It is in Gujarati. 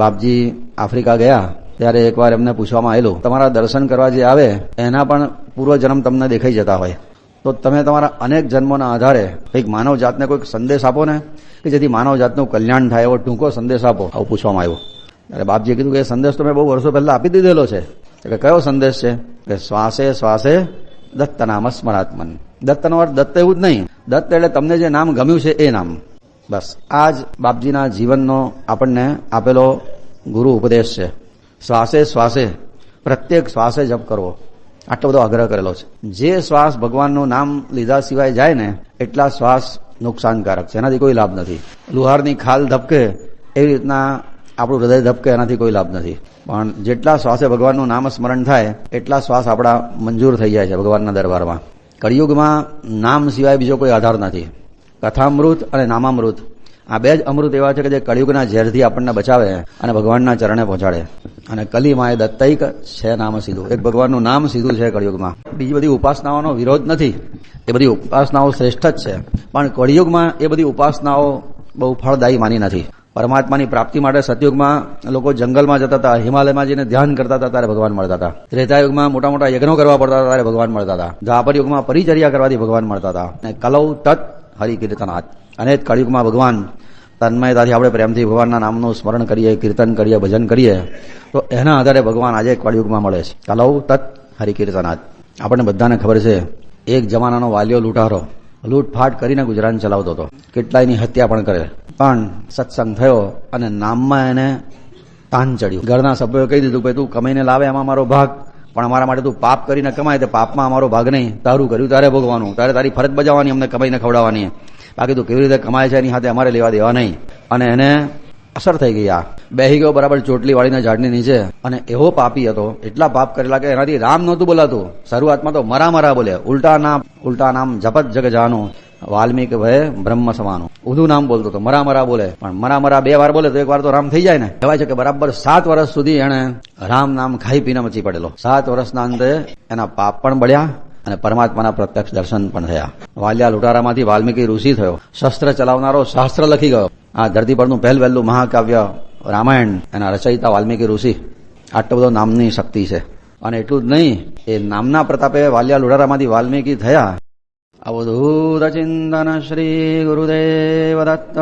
બાપજી આફ્રિકા ગયા, ત્યારે એકવાર એમને પૂછવામાં આવેલું, તમારા દર્શન કરવા જે આવે, એના પણ પૂર્વજન્મ તમને દેખાઈ જતા હોય. તો તમે તમારા અનેક જન્મોના આધારે કંઈક માનવ જાતને કોઈક સંદેશ આપો ને, કે જેથી માનવ જાતનું કલ્યાણ થાય એવો ટૂંકો સંદેશ આપો. આવું પૂછવામાં આવ્યું. ત્યારે બાપજીએ કીધું કે સંદેશ તો મેં બહુ વર્ષો પહેલા આપી દીધેલો છે. એટલે કયો સંદેશ છે? કે શ્વાસે શ્વાસે દત્ત નામ સ્મરાત્મન. દત્તનો અર્થ દત્ત એવું જ નહીં. દત્ત એટલે તમને જે નામ ગમ્યું છે એ નામ. બસ. આ જ બાપજીના જીવનનો આપણને આપેલો ગુરુ ઉપદેશ છે. શ્વાસે શ્વાસે, પ્રત્યેક શ્વાસે જપ કરવો. આટલો બધો આગ્રહ કરેલો છે. જે શ્વાસ ભગવાનનું નામ લીધા સિવાય જાય ને, એટલા શ્વાસ નુકસાનકારક છે. એનાથી કોઈ લાભ નથી. લુહારની ખાલ ધબકે, એવી રીતના આપણું હૃદય ધબકે, એનાથી કોઈ લાભ નથી. પણ જેટલા શ્વાસે ભગવાનનું નામ સ્મરણ થાય, એટલા શ્વાસ આપણા મંજૂર થઈ જાય છે ભગવાનના દરબારમાં. કળિયુગમાં નામ સિવાય બીજો કોઈ આધાર નથી. કથામૃત અને નામામૃત. આ બે જ અમૃત એવા છે કે જે કળિયુગના ઝેરથી આપણને બચાવે અને ભગવાનના ચરણે પહોંચાડે. અને કલીમાં એ દત્તૈક છે નામ સીધું. એક ભગવાનનું નામ સીધું છે કળિયુગમાં. બીજી બધી ઉપાસનાઓનો વિરોધ નથી. એ બધી ઉપાસનાઓ શ્રેષ્ઠ જ છે. પણ કળિયુગમાં એ બધી ઉપાસનાઓ બહુ ફળદાયી માની નથી. પરમાત્માની પ્રાપ્તિ માટે સતયુગમાં લોકો જંગલમાં જતા હતા, હિમાલયમાં જઈને ધ્યાન કરતા હતા, ત્યારે ભગવાન મળતા હતા. ત્રેતાયુગમાં મોટા મોટા યજ્ઞો કરવા પડતા હતા, ત્યારે ભગવાન મળતા હતા. દ્વાપર યુગમાં પરિચર્યા કરવાથી ભગવાન મળતા હતા. અને કલૌ તત હરિકીર્તનાથ અને જ કળિયુગમાં ભગવાન તન્મયતાથી આપણે પ્રેમથી ભગવાનના નામનું સ્મરણ કરીએ, કીર્તન કરીએ, ભજન કરીએ, તો એના આધારે ભગવાન આજે કળિયુગમાં મળે છે. કલૌ તત હરિકીર્તનાથ આપણને બધાને ખબર છે, એક જમાનાનો વાલીઓ લૂંટારો. લૂંટફાટ કરીને ગુજરાન ચલાવતો હતો. કેટલાયની હત્યા પણ કરે પણ સત્સંગ થયો અને નામમાં એને તાન ચડ્યું. ઘરના સભ્યોએ કહી દીધું કે તું કમાઈને લાવે એમાં મારો ભાગ. પણ અમારા માટે તું પાપ કરીને કમાય તો પાપમાં અમારો ભાગ નહીં. તારું કર્યું, તારે ભોગવાનું તારે તારી ફરજ બજાવવાની, અમને કમાઈને ખવડાવવાની. બાકી તું કેવી રીતે કમાય છે એની સાથે અમારે લેવા દેવા નહીં. અને એને અસર થઈ ગઈ આ. બેહી ગયો બરાબર ચોટલી વાળીના ઝાડની નીચે. અને એવો પાપી હતો, એટલા પાપ કરેલા કે એનાથી રામ નહોતું બોલાતું. શરૂઆતમાં તો મરા મરા બોલે ઉલટા નામ ઉલટા નામ જપત જગ જાનું. વાલ્મીક ભય બ્રહ્મ સમાનું. ઉધું નામ બોલતો હતો. મરા મરા બોલે. પણ મરા મરા બે વાર બોલે તો એક વાર તો રામ થઈ જાય ને. કહેવાય છે કે બરાબર સાત વર્ષ સુધી એને રામ નામ ખાઈ પીને મચી પડેલો. સાત વર્ષના અંતે એના પાપ પણ બળ્યા અને પરમાત્માના પ્રત્યક્ષ દર્શન પણ થયા. વાલિયા લુટારામાંથી વાલ્મીકી ઋષિ થયો. શસ્ત્ર ચલાવનારો શાસ્ત્ર લખી ગયો. આ ધરતી પરનું પહેલ વહેલું મહાકાવ્ય રામાયણ એના રચયિતા વાલ્મીકી ઋષિ. આટલો બધો નામની શક્તિ છે. અને એટલું જ નહીં, એ નામના પ્રતાપે વાલિયા લુડારામાંથી વાલ્મીકી થયા. अवधूतचिन्तन श्रीगुरुदेवदत्त